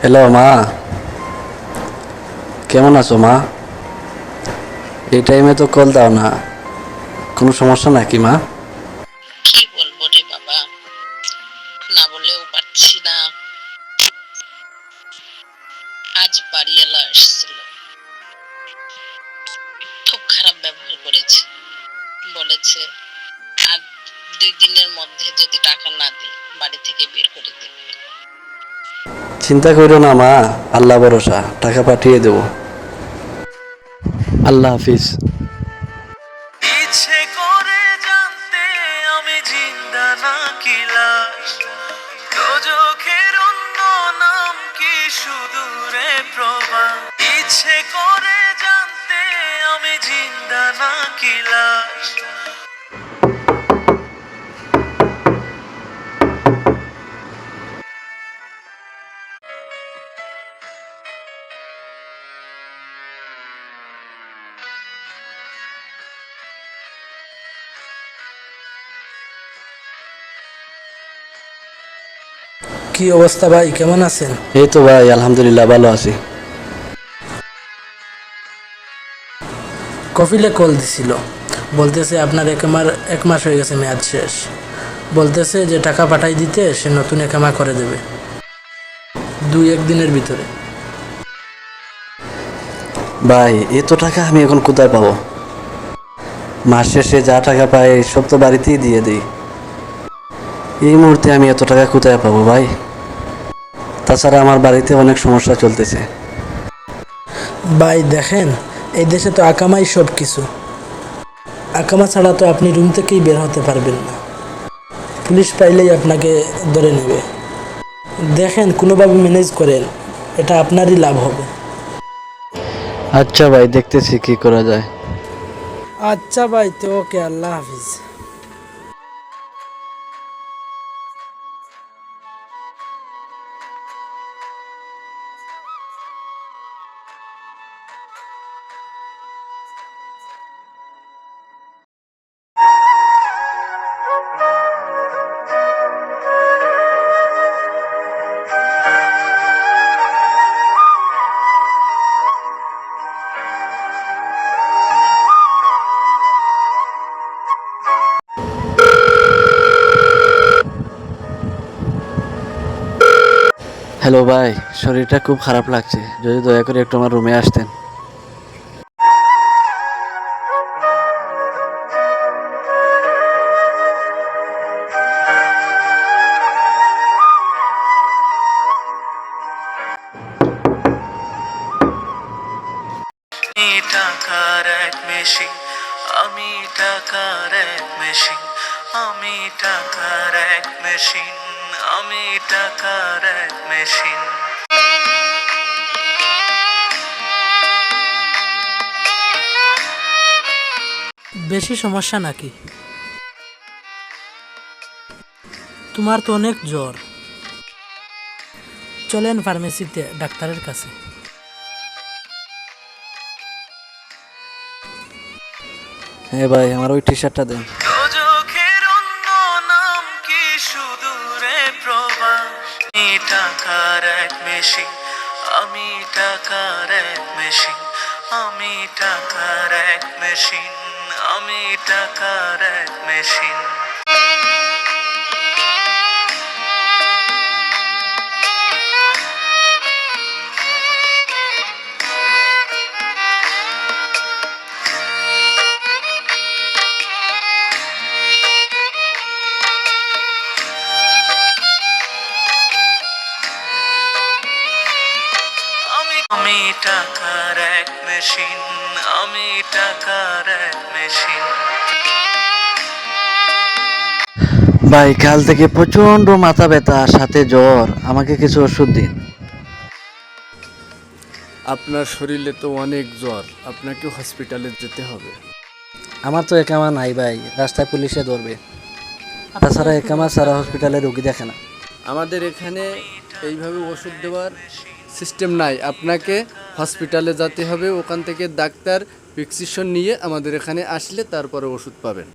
Hello মা। কেমন আছো, মা? এই টাইমে তো কল দাও না। কোনো সমস্যা নাকি, মা? কি বলব রে বাবা? না বলেও পারছি না। আজ বাড়িওয়ালা এসেছিল। খুব খারাপ ব্যবহার করেছে। বলেছে, আর দুই দিনের মধ্যে যদি টাকা না দিই, বাড়ি থেকে বের করে দেবে। চিন্তা করো না, মা। আল্লাহ ভরসা। টাকা পাঠিয়ে দেবো। আল্লাহ হাফিজ। ইচ্ছে জানতে আমি জিন্দা নাম কি ইচ্ছে করে জানতে আমি জিন্দা কি অবস্থা ভাই? কেমন আছেন? এই তো ভাই আলহামদুলিল্লাহ ভালো আছি। কফিলে কল দিছিল। বলতেছে আপনার একামার এক মাস হয়ে গেছে মেয়াদ শেষ। বলতেছে যে টাকা পাঠাই দিতে সে নতুন একামা করে দেবে। দুই এক দিনের ভিতরে। ভাই এত টাকা আমি এখন কোথায় পাবো? মাস শেষে যা টাকা পাই সব তো বাড়িতেই দিয়ে দিই। এই মুহূর্তে আমি এত টাকা কোথায় পাবো ভাই? তাছাড়া আমার বাড়িতে অনেক সমস্যা চলতেছে। ভাই দেখেন এই দেশে তো আকামাই সব কিছু আকামা ছাড়া তো আপনি রুম থেকেই বের হতে পারবেন না। পুলিশ পাইলেই আপনাকে ধরে নেবে। দেখেন কোনোভাবে ম্যানেজ করেন এটা আপনারই লাভ হবে। আচ্ছা ভাই দেখতেছি কি করা যায়। আচ্ছা ভাই তো ওকে আল্লাহ হাফিজ। হ্যালো ভাই, শরীরটা খুব খারাপ লাগছে। যদি দয়া করে একটু আমার রুমে আসতেন। এক মেশিন, আমি টাকার এক মেশিন, আমি টাকার এক মেশিন। আমি টাকার এক মেশিন। বেশি সমস্যা নাকি? তোমার তো অনেক জ্বর। চলেন ফার্মেসিতে ডাক্তারের কাছে। হ্যাঁ ভাই আমার ওই টি শার্টটা দেন নাম কি আমি টাকার এক মেশিন, আমি টাকার এক মেশিন, আমি টাকার এক মেশিন, আমি টাকার এক মেশিন। টাকার এক মেশিন আমি টাকার এক মেশিন। ভাই কাল থেকে প্রচণ্ড মাথা ব্যথা সাথে জ্বর। আমাকে কিছু ওষুধ দিন। আপনার শরীরে তো অনেক জ্বর আপনাকে হসপিটালে যেতে হবে। আমার তো একামা নাই ভাই রাস্তায় পুলিশে ধরবে। তাছাড়া একামা সারা হসপিটালে রুগী দেখে না। আমাদের এখানে এইভাবে ওষুধ দেওয়ার সিস্টেম নাই। আপনাকে হসপিটালে যেতে হবে ওখান থেকে ডাক্তার প্রেসক্রিপশন নিয়ে আমাদের এখানে আসলে তারপরে ওষুধ পাবেন।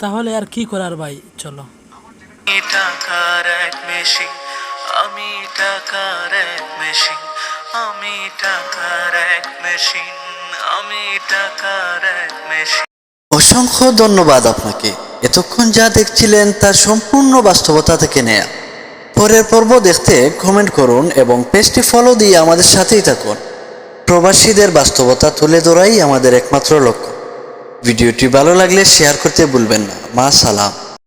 তাহলে আর কি করার ভাই? চলো। আমি টাকার এক মেশিন আমি টাকার এক মেশিন আমি টাকার এক মেশিন আমি টাকার এক মেশিন। অসংখ্য ধন্যবাদ আপনাকে। এতক্ষণ যা দেখছিলেন তার সম্পূর্ণ বাস্তবতা থেকে নেয়া। পরের পর্ব দেখতে কমেন্ট করুন এবং পেজটি ফলো দিয়ে আমাদের সাথেই থাকুন। প্রবাসীদের বাস্তবতা তুলে ধরাই আমাদের একমাত্র লক্ষ্য। ভিডিওটি ভালো লাগলে শেয়ার করতে ভুলবেন না। মা সালাম।